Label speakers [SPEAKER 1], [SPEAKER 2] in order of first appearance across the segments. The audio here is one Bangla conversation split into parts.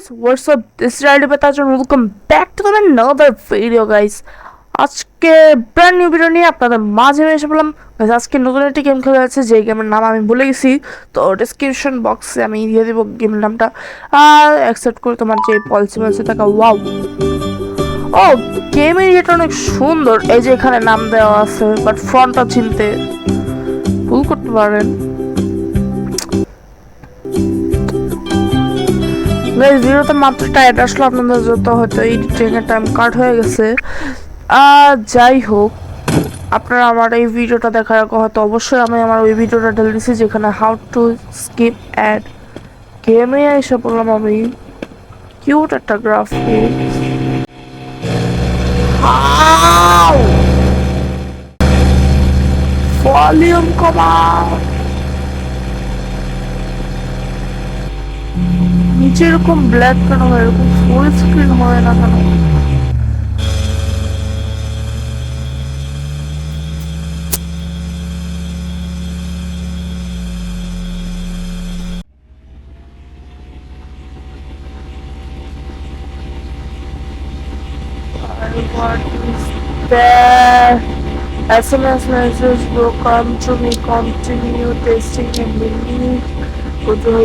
[SPEAKER 1] This is Riley Batajan and welcome back to another video guys. আজকে ব্র্যান্ড নিউ ভিডিও নিয়ে আপনাদের মাঝে এসে বললাম guys, আজকে নতুন একটি গেম খেলা যাচ্ছে যে গেমের নাম আমি ভুলে গেছি। তো ডিসক্রিপশন বক্সে আমি দিয়ে দেবো গেমের নামটা। আর অ্যাকসেপ্ট করে তোমার যে পলিসি আছে টাকা ওয়াও ও গেমের এটা অনেক সুন্দর। এই যে এখানে নাম দেওয়া আছে বাট ফ্রন্টটা চিনতে ভুল করতে পারেন। গাইস ভিডিওতে মাত্র টাইট আসলো আপনাদের যত হয়তো এই ট্রেনের টাইম কাট হয়ে গেছে। যাই হোক, আপনারা আমার এই ভিডিওটা দেখার হয়তো অবশ্যই আমি আমার ওই ভিডিওটা ঢেলে দিচ্ছি যেখানে হাউ টু স্কিপ অ্যাড গেমে এসে বললাম আমি। কিউট একটা গ্রাফিক ভলিউম কমাও! নিচে এরকম ব্ল্যাক কেন হয় এরকম ফুল স্ক্রিন হয় না কেন What is there? SMS message will come to me. Continue testing and believe. Okay,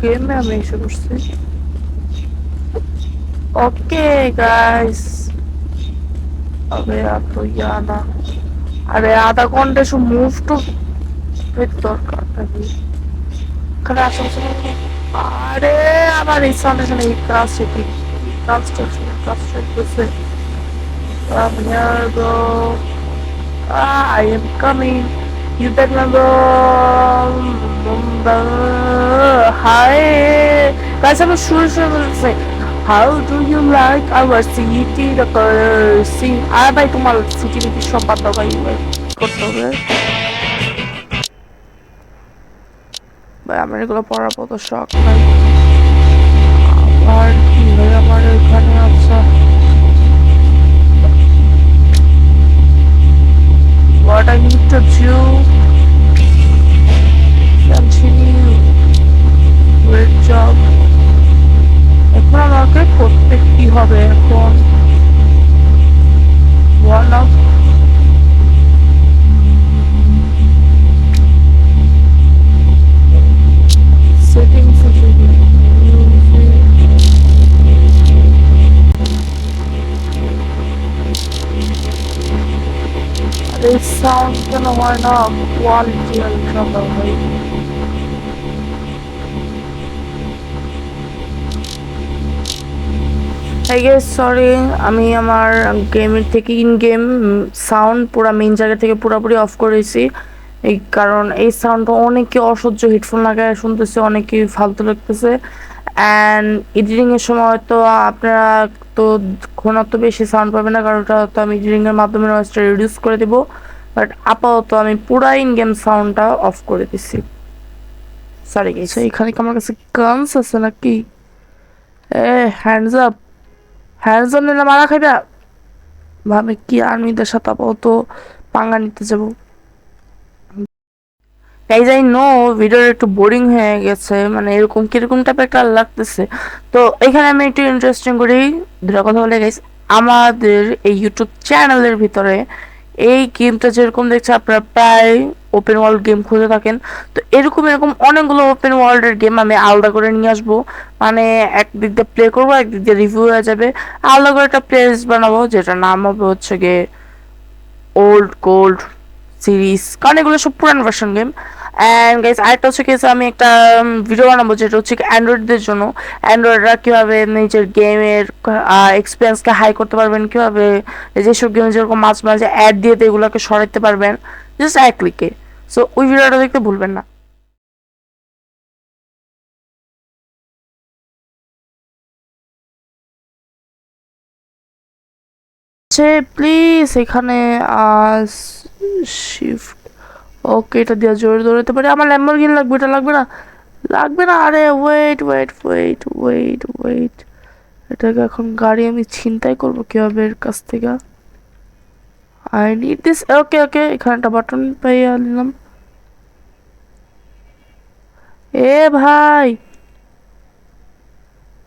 [SPEAKER 1] game আমি এসে করছি ওকে গাইস আরে এত ইয়া না আরে আধা ঘণ্টা শুধু মুভ টু দরকার নাকি? এখানে আশেপাশে আরে আমার এই সামনে এখানে এই কাজ সেটি কাজ here bro ah, I am coming you number number hi guys I'm sure sure how do you like our city the color see আর ভাই তোমার সিটি বাদ দাও ভাই করতে হবে ভাই আমার এগুলো পড়ার কত শখ ভাই আবার কি ভাই আমার এখানে আচ্ছা of you. This sound কেন হয় না? কোয়ালিটি আলট্রা ভাই। আই গেস সরি আমি আমার গেমের থেকে ইন গেম সাউন্ড পুরো মেইন জায়গা থেকে পুরোপুরি অফ করেছি। এই কারণ এই সাউন্ডটা অনেকে অসহ্য হেডফোন লাগায়, শুনতেছে অনেকে ফালতু লাগতেছে। অ্যান্ড এডিটিংয়ের সময় তো আপনারা তো ঘনত্ব বেশি সাউন্ড পাবে না, কারণ ওটা তো আমি এডিটিংয়ের মাধ্যমে নয়েজটা রিডিউস করে দেবো। বাট আপাতত আমি পুরা ইন গেম সাউন্ডটা অফ করে দিছি। সরি গেছে এখানে কি আমার কাছে গানস আছে নাকি? এ হ্যান্ডস আপ হ্যান্ডস আপ নিলে মারা খাইবা। ভাবে কি আর্মিদের সাথে আপাতত পাঙ্গা নিতে যাব। গাইজ আই নো ভিডিওটা একটু বোরিং হয়ে গেছে মানে এরকম কীরকম টাইপের একটা লাগতেছে। তো এখানে আমি একটু ইন্টারেস্টিং করি দুটা কথা বলে গাইজ আমাদের এই ইউটিউব চ্যানেলের ভিতরে এই গেমটা যেরকম দেখছে, আপনারা প্রায় ওপেন ওয়ার্ল্ড গেম খুঁজে থাকেন। তো এরকম এরকম অনেকগুলো ওপেন ওয়ার্ল্ডের গেম আমি আলাদা করে নিয়ে আসব। মানে একদিক দিয়ে প্লে করব, একদিক দিয়ে রিভিউ হয়ে যাবে। আলাদা করে একটা প্লেস বানাবো যেটা নাম হবে হচ্ছে গিয়ে ওল্ড গোল্ড সিরিজ কারণ এগুলো সব পুরান ভার্সন গেম অ্যান্ড গাইস আরেকটা হচ্ছে গেছে আমি একটা ভিডিও বানাবো, যেটা হচ্ছে অ্যান্ড্রয়েডদের জন্য। অ্যান্ড্রয়েডরা কীভাবে নিজের গেমের এক্সপিরিয়েন্সকে হাই করতে পারবেন, কীভাবে যেসব গেমে যেরকম মাঝে মাঝে অ্যাড দিয়ে এগুলোকে সরাইতে পারবেন। জাস্ট এক ক্লিকে সো ওই ভিডিওটা দেখতে ভুলবেন না। হচ্ছে প্লিজ এখানে শিফট ওকে এটা দিয়ে জোরে দৌড়াতে পারি। আমার ল্যাম্বরগিন লাগবে, এটা লাগবে না? লাগবে না? আরে wait wait wait wait wait এটাকে এখন গাড়ি আমি ছিনতাই করব কীভাবে এর কাছ থেকে? I need this okay okay এখানে একটা বাটন পাইয়া নিলাম। এ ভাই!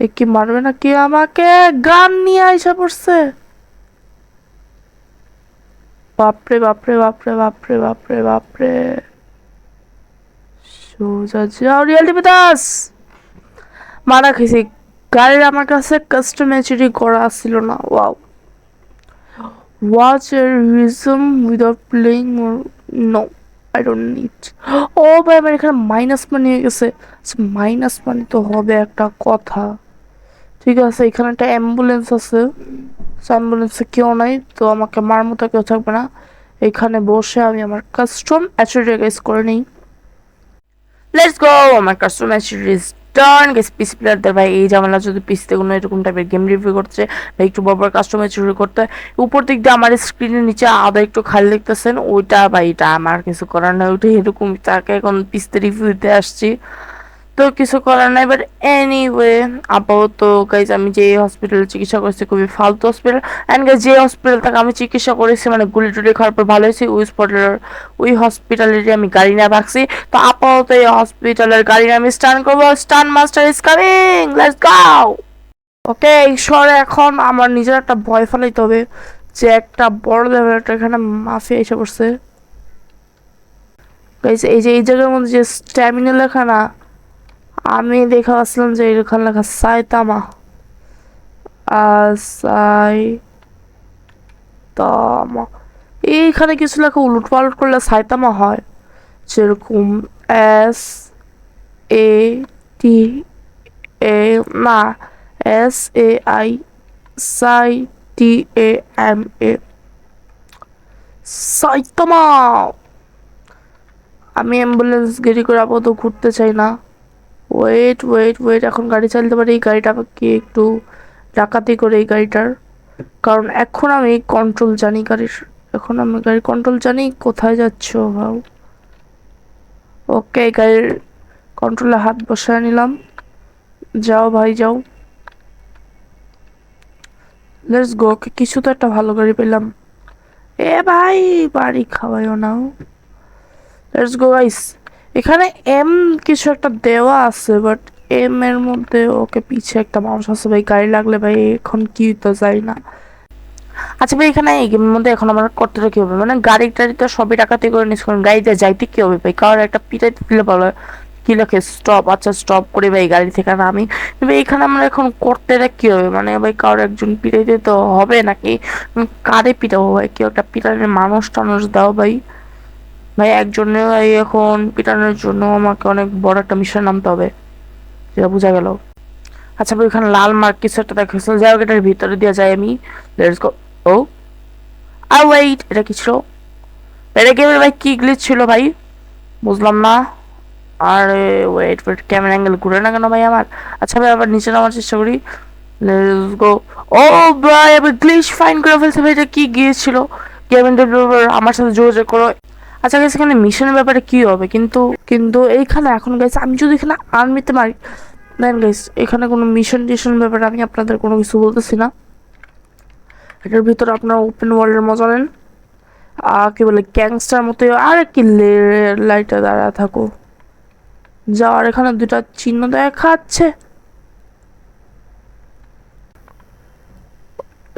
[SPEAKER 1] এ কি মারবে না কি আমাকে গান নিয়ে আইসা পড়ছে। বাপরে বাপরে বাপরে বাপরে বাপরে বাপরে। সোজা যাও রিয়ালিটি মারা খেয়েছি। গাড়ির আমার কাছে কাস্টমাইজেরি করা ছিল না। Wow. Watch a rhythm without playing no I don't need ও ভাই, আমার এখানে মাইনাস মানি হয়ে গেছে। মাইনাস মানি তো হবে একটা কথা। ঠিক আছে, এখানে একটা অ্যাম্বুলেন্স আছে। অ্যাম্বুলেন্সে কেউ নাই, তো আমাকে মার মতো কেউ থাকবে না। এখানে বসে আমি আমার কাস্টম অ্যাচুরিটাইজ করে নিই। লেটস গো আমার কাস্টম অ্যাচুরিটিজ ডান গেস পিসি প্লেয়ারদের ভাই, এই ঝামেলা যদি পিসিতে কোনো এরকম টাইপের গেম রিভিউ করছে, বা একটু বড় কাস্টমার চুরি করতে, উপর দিক দিয়ে আমার স্ক্রিনের নিচে আদা একটু খালি দেখতেছেন, ওইটা বা এটা আমার কিছু করার নাই ওইটা এরকম, তাকে এখন পিসতে রিভিউ দিতে আসছি। তো কিছু করার নাই বাট এনিওয়ে আপাতত গাইজ আমি যে হসপিটালে চিকিৎসা করেছি, খুবই ফালতু হসপিটাল অ্যান্ড গাইজ যে হসপিটাল থেকে আমি চিকিৎসা করেছি মানে গুলি টুলি খাওয়ার পর ভালো হয়েছে, ওই হসপিটালের ওই হসপিটালেরই আমি গাড়ি নিয়ে ভাগছি। তো আপাতত এই হসপিটালের গাড়ি আমি স্টান করব। Stun master is coming let's go okay শহরে এখন আমার নিজের একটা ভয় ফেলাইতে হবে যে একটা বড় লেভেলের এখানে মাফিয়া এসে পড়ছে। এই যে এই জায়গার মধ্যে যে স্ট্যামিনা লেখা না আমি দেখা আসলাম যে এখানে লেখা সাইতামা। আর সাই তামা এইখানে কিছু লেখা উলট পালট করলে সাইতামা হয়। যেরকম এস, এ, টি, এ, না, S, A, I, sai, T, A, M, A. Saitama! আমি অ্যাম্বুলেন্স গেরি করে আপাতত ঘুরতে চাই না। ওয়েট ওয়েট ওয়েট এখন গাড়ি চালাতে পারি, এই গাড়িটা আমাকে একটু ডাকাতি করে এই গাড়িটার। কারণ এখন আমি কন্ট্রোল জানি গাড়ির, এখন আমি গাড়ির কন্ট্রোল জানি, কোথায় যাচ্ছ, ভাও? ওকে গাড়ির কন্ট্রোলে হাত বসায় নিলাম। যাও ভাই, যাও। লেটস গো কিছু তো একটা ভালো গাড়ি পেলাম। এ ভাই, বাড়ি খাওয়াইও নাও লেটস গো গাইস এখানে এম কিছু একটা দেওয়া আছে বাট এম এর মধ্যে ওকে পিছে একটা মানুষ আছে, ভাই। গাড়ি লাগলে ভাই, এখন কি তো যাই না। আচ্ছা ভাই, এখানে এই গেমের মধ্যে এখন আমার করতে কি হবে মানে গাড়ি টাড়ি তো সবই টাকাতে করে নিস, কারণ গাড়িতে যাইতে কি হবে ভাই? কারোর একটা পিটাইতে দিলে ভালো। কি লেখে স্টপ আচ্ছা স্টপ করে ভাই গাড়ি থেকে নামি। ভাই, এখানে আমরা এখন করতে কি হবে? মানে ভাই, কারোর একজন পিটাইতে তো হবে নাকি? কারে পিটাবো ভাই? কেউ একটা পিটানোর মানুষ টানুষ দাও ভাই। ভাই, একজনের ভাই এখন পিটানোর জন্য আমাকে অনেক বড় একটা মিশন নামতে হবে। যেটা বোঝা গেল। আচ্ছা ভাই, ওখানে লাল মার্ক কিছু একটা দেখাচ্ছিল যাই হোক, এটার ভিতরে দিয়ে যাই আমি। Let's go O. R wait এটা কি ছিল? এটা গেমের ভাই, কি গ্লিচ ছিল ভাই? বুঝলাম না। আর ওয়েট ওয়েট ক্যামেরা অ্যাঙ্গেল ঘুরে না কেন ভাই আমার? আচ্ছা ভাই, আবার নিচে নামার চেষ্টা করি। লেটস গো ও ভাই, আমি গ্লিচ ফাইন করে ফেলছে ভাই, এটা কি গিয়েছিল ডেভেলপার আমার সাথে যোগাযোগ করো। আচ্ছা গেছে এখানে মিশনের ব্যাপারে কি হবে? কিন্তু কিন্তু এইখানে এখন গেছে আমি যদি এখানে আর্মিতে মারি দেন গাইস এখানে কোনো মিশন টিশন ব্যাপারে আমি আপনাদের কোনো কিছু বলতেছি না। এটার ভিতরে আপনারা ওপেন ওয়ার্ল্ডের মজা নেন। কি বলে গ্যাংস্টার মতো, আর কি লাইটে দাঁড়া থাকো। যাওয়ার এখানে দুটা চিহ্ন দেখাচ্ছে।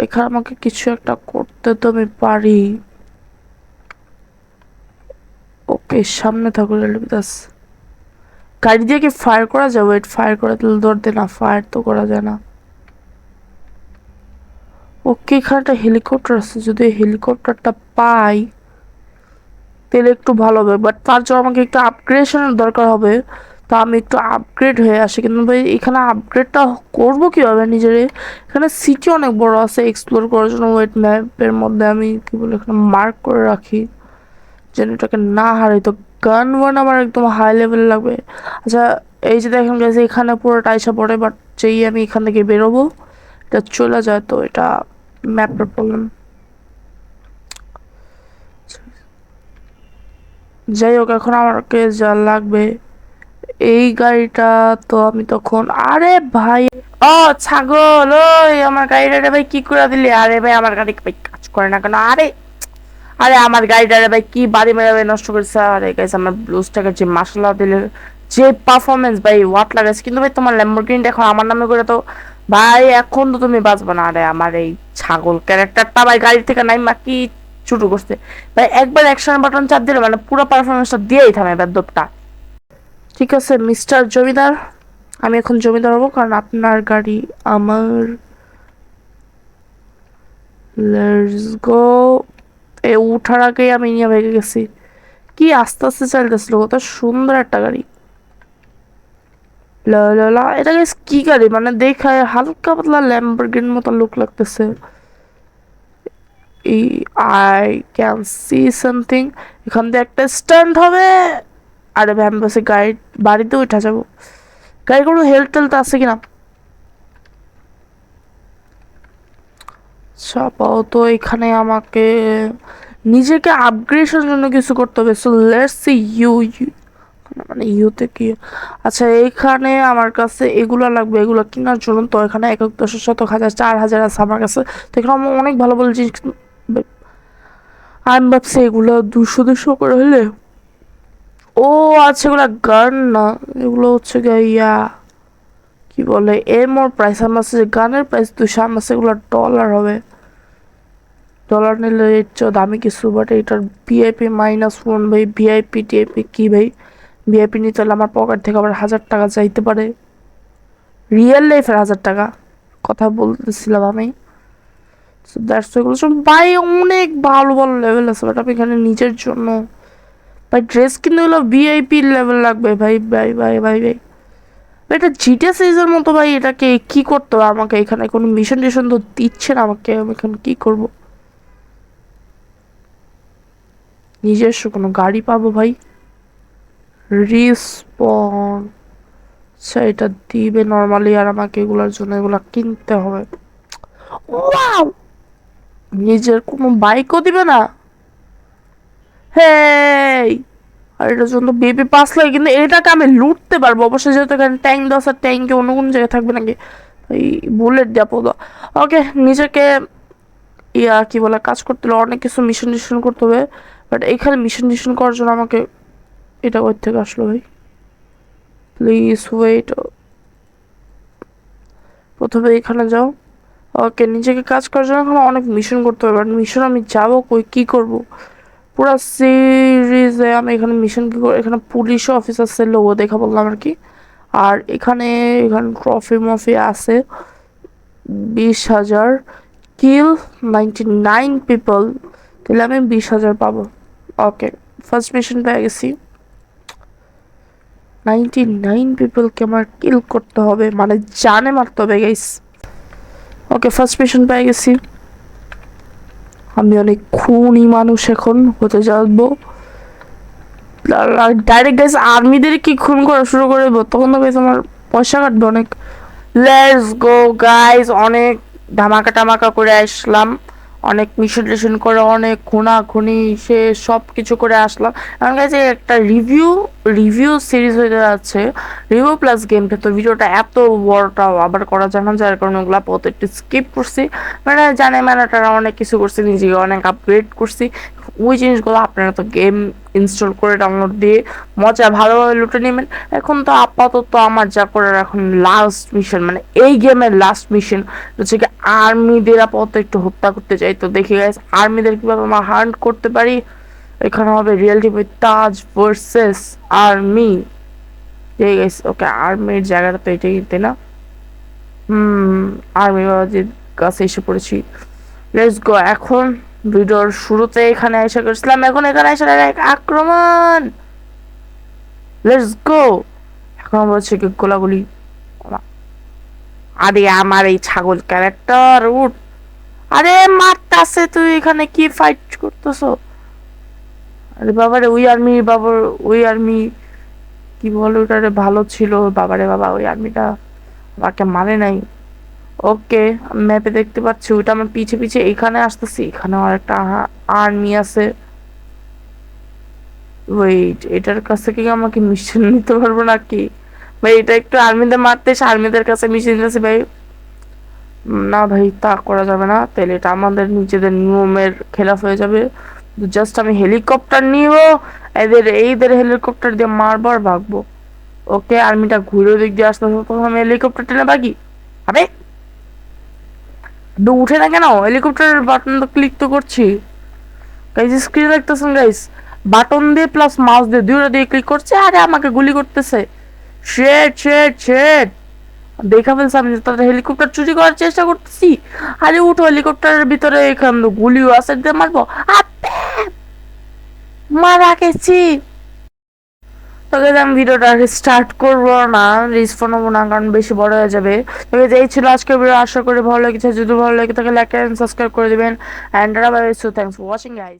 [SPEAKER 1] এখানে আমাকে কিছু একটা করতে তো আমি পারি। ওকে সামনে থাকো রেলবিদাস গাড়ি দিয়ে কি ফায়ার করা যায়? ওয়েট ফায়ার করা দিলে ধরতে না ফায়ার তো করা যায় না। ওকে, এখানে একটা হেলিকপ্টার আছে, যদি হেলিকপ্টারটা পাই, তাহলে একটু ভালো হবে। বাট তার জন্য আমাকে একটু আপগ্রেডেশনের দরকার হবে, তো আমি একটু আপগ্রেড হয়ে আসি। কিন্তু ভাই, এখানে আপগ্রেডটা করব কীভাবে নিজের? এখানে সিটি অনেক বড় আছে এক্সপ্লোর করার জন্য। ওয়েট ম্যাপের মধ্যে আমি কী বলে এখানে মার্ক করে রাখি। যেন এটাকে না হারাই, তো গান ওয়ান আমার একদম হাই লেভেল লাগবে। আচ্ছা এই যে দেখেন গেছে এখানে পুরোটা এসে পড়ে বাট যেই আমি এখান থেকে বেরোবো, এটা চলে যায়, তো এটা ম্যাপের প্রবলেম যাই হোক, এখন আমাকে যা লাগবে, এই গাড়িটা তো আমি তখন, আরে ভাই, ও ছাগল, ওই আমার গাড়িটা, ভাই, কি করে দিলি? আরে ভাই, আমার গাড়ি ভাই, কাজ করে না কেন? আরে আরে আমার গাড়িটারে ভাই, কি বাড়ি মেরে ভাই নষ্ট করেছে। আরে গাইস আমার ব্লুজটাকে যে মাসালা দিলে, যে পারফরমেন্স ভাই ওয়াট লাগাইছে কিন্তু ভাই তোমার ল্যাম্বরগিনিটা এখন আমার নামে করে তো ভাই, এখন তো তুমি বাঁচবে না। আরে আমার এই ছাগল ক্যারেক্টারটা ভাই গাড়ি থেকে নাই মা কি শুরু করছে। ভাই, একবার অ্যাকশন বাটন চাপ দিলে মানে পুরো পারফরমেন্সটা দিয়েই থামে বেদ্যপটা ঠিক আছে মিস্টার জমিদার, আমি এখন জমিদার হব কারণ আপনার গাড়ি আমার। লেটস গো এ উঠার আগেই আমি নিয়ে ভেগে গেছি। কি আস্তে আস্তে চালতেছিল কত সুন্দর একটা গাড়ি। এটা guys কি গাড়ি? মানে দেখায় হালকা পাতলা ল্যাম্বরগিন মতো লুক লাগতেছে। এই আই ক্যান সি সামথিং এখান থেকে একটা স্ট্যান্ড হবে। আরে ভ্যাম বাসে গাড়ি, বাড়িতে উঠা যাব। গাড়ি কোনো হেলথ টেলথ আছে কিনা? আপাতত এখানে আমাকে নিজেকে আপগ্রেডের জন্য কিছু করতে হবে। সো লেটস সি ইউ মানে ইউতে কি? আচ্ছা এইখানে আমার কাছে এগুলো লাগবে, এগুলো কেনার জন্য তো এখানে এক এক দশ, শতক হাজার, চার হাজার আছে আমার কাছে। তো এখানে আমার অনেক ভালো ভালো জিনিস আমি ভাবছি এগুলো দুশো দুশো করে হলে। ও আচ্ছা এগুলো গান না, এগুলো হচ্ছে গিয়ে ইয়া, কি বলে এম ওর প্রাইস আমার গানের প্রাইস দুশো, আমার কাছে এগুলো ডলার হবে। ডলার নিলে চেয়েও দামি কিছু বাট এটার ভিআইপি মাইনাস ওয়ান ভাই ভিআইপি টিআইপি কী ভাই? ভিআইপি নিতে হলে আমার পকেট থেকে আবার হাজার টাকা চাইতে পারে। রিয়েল লাইফের হাজার টাকা, কথা বলতেছিলাম আমি। দ্যাটস এগুলো সব ভাই অনেক ভালো ভালো লেভেল আছে বাট আমি এখানে নিজের জন্য। ভাই ড্রেস কিনতে হলো ভিআইপি লেভেল লাগবে ভাই ভাই ভাই ভাই ভাই। এটা জিটিএস সিরিজের মতো ভাই, এটাকে কি করতে হবে আমাকে? এখানে কোনো মিশন টিশন তো দিচ্ছে না আমাকে, আমি এখানে কী করব? নিজস্ব কোনো গাড়ি পাবো ভাই? রিসপন আচ্ছা এটা দিবে নর্মালি আর আমাকে এগুলোর জন্য এগুলো কিনতে হবে। নিজের কোনো বাইকও দিবে না? হেই আর এটার জন্য বেবি পাস লাগে, কিন্তু এটাকে আমি লুটতে পারব। অবশ্যই যেহেতু এখানে ট্যাঙ্ক দশ আর ট্যাঙ্কে অন্য কোনো জায়গায় থাকবে নাকি? ওই বুলেট দেবো ওকে নিজেকে, ইয়া, কি বলে, কাজ করতে হলে অনেক কিছু মিশন টিশন করতে হবে। বাট এখানে মিশন টিশন করার জন্য আমাকে এটা ওই থেকে আসলো ভাই। প্লিজ ওয়েট প্রথমে এখানে যাও। ওকে নিজেকে কাজ করার জন্য এখন অনেক মিশন করতে হবে। বাট মিশন আমি যাব কই, কী করব? পুরো সিরিজে আমি এখানে মিশন কী করে? এখানে পুলিশ অফিসার সেল লোগো দেখা বললাম আর কি। আর এখানে এখানে ট্রফি মফি আছে। বিশ হাজার। কিল নাইনটি নাইন পিপল তাহলে আমি বিশ হাজার পাবো। ওকে ফার্স্ট মিশন পেয়ে গেছি। নাইনটি নাইন পিপলকে আমার কিল করতে হবে মানে জানে মারতে হবে গাইস ওকে ফার্স্ট মিশন পেয়ে গেছি। আমি অনেক খুনি মানুষ এখন, হতে যাব ডাইরেক্ট গাইস আর্মিদের কি খুন করা শুরু করে দেবো? তখন তো গাইস আমার পয়সা কাটবে অনেক। লেটস গো গাইস অনেক ধামাকা টামাকা করে আসলাম। অনেক মিশন টিশন করে, অনেক খুনা খুনি সে সব কিছু করে আসলাম আমার কাছে একটা রিভিউ রিভিউ সিরিজ হয়ে যাচ্ছে রিভিউ প্লাস গেম তো ভিডিওটা এত বড়টা আবার করা যায় না, যার কারণে ওগুলো পথ একটু স্কিপ করছি। মানে জানে মানে তারা অনেক কিছু করছি, নিজেকে অনেক আপগ্রেড করছি। ওই জিনিসগুলো আপনারা তো গেম ইনস্টল করে ডাউনলোড দিয়ে মজা ভালোভাবে লুটে নেবেন। এখন তো আপাতত আমার যা করার এখন লাস্ট মিশন মানে এই গেমের লাস্ট মিশন হচ্ছে কি আর্মিদের আপাতত একটু হত্যা করতে চাই। তো দেখি গাইস আর্মিদের কীভাবে আমরা হান্ট করতে পারি? এখানে হবে real team Taj versus army ঠিক আছে ওকে আর্মির জায়গাটা তো এটাই, তাই না? হুম আর্মি বাবাজির কাছে এসে পড়েছি। লেটস গো এখন ভিডিওর শুরুতে এখানে এসে করেছিলাম এখন এখানে এক আক্রমণ। লেটস গো এখন আমরা হচ্ছে গোলাগুলি আরে আমার এই ছাগল ক্যারেক্টার উঠ। আরে মারতাছে তুই, এখানে কি ফাইট করতেছ? আরে বাবারে, ওই আর্মি বাবার, ওই আর্মি কি বলে ওটারে ভালো ছিল। বাবারে বাবা, ওই আর্মিটা আমাকে মানে নাই। ওকে, ম্যাপে দেখতে পাচ্ছি, ওইটা আমার পিছে পিছে এখানে আসতেছি, এখানে আর একটা আর্মি আছে। ওয়েট এটার কাছ কি আমাকে মিশন নিতে পারব নাকি? ভাই, এটা একটু আর্মিদের মারতে এসে আর্মিদের কাছে মিশন নিতেছে ভাই। না ভাই, তা করা যাবে না। তাহলে এটা আমাদের নিজেদের নিয়মের খেলাফ হয়ে যাবে। জাস্ট আমি হেলিকপ্টার নিব, এদের, এইদের হেলিকপ্টার দিয়ে মারবো আর ভাগবো। ওকে, আর্মিটা ঘুরে দিক দিয়ে আসতে তখন আমি হেলিকপ্টার টেনে ভাগি। একটু উঠে না কেন? হেলিকপ্টারের বাটন তো ক্লিক তো করছি। গাইজ স্ক্রিন দেখতেছেন গাইজ বাটন দিয়ে প্লাস মাউস দিয়ে দুইটা দিয়ে ক্লিক করছে, আরে আমাকে গুলি করতেছে। শেট শেট শেট দেখা ফেলছে আমি তাদের হেলিকপ্টার চুরি করার চেষ্টা করতেছি। আরে উঠো হেলিকপ্টারের ভিতরে এখান গুলিও আছে দিয়ে মারবো। মারা গেছি! তবে আমি ভিডিওটা স্টার্ট করব না রিস্পন নেব না, কারণ বেশি বড় হয়ে যাবে। তবে এই ছিল আজকের ভিডিও আশা করি ভালো লেগেছে। যদি ভালো লেগে থাকে লাইক অ্যান্ড সাবস্ক্রাইব করে দিবেন। And bye so thanks for watching guys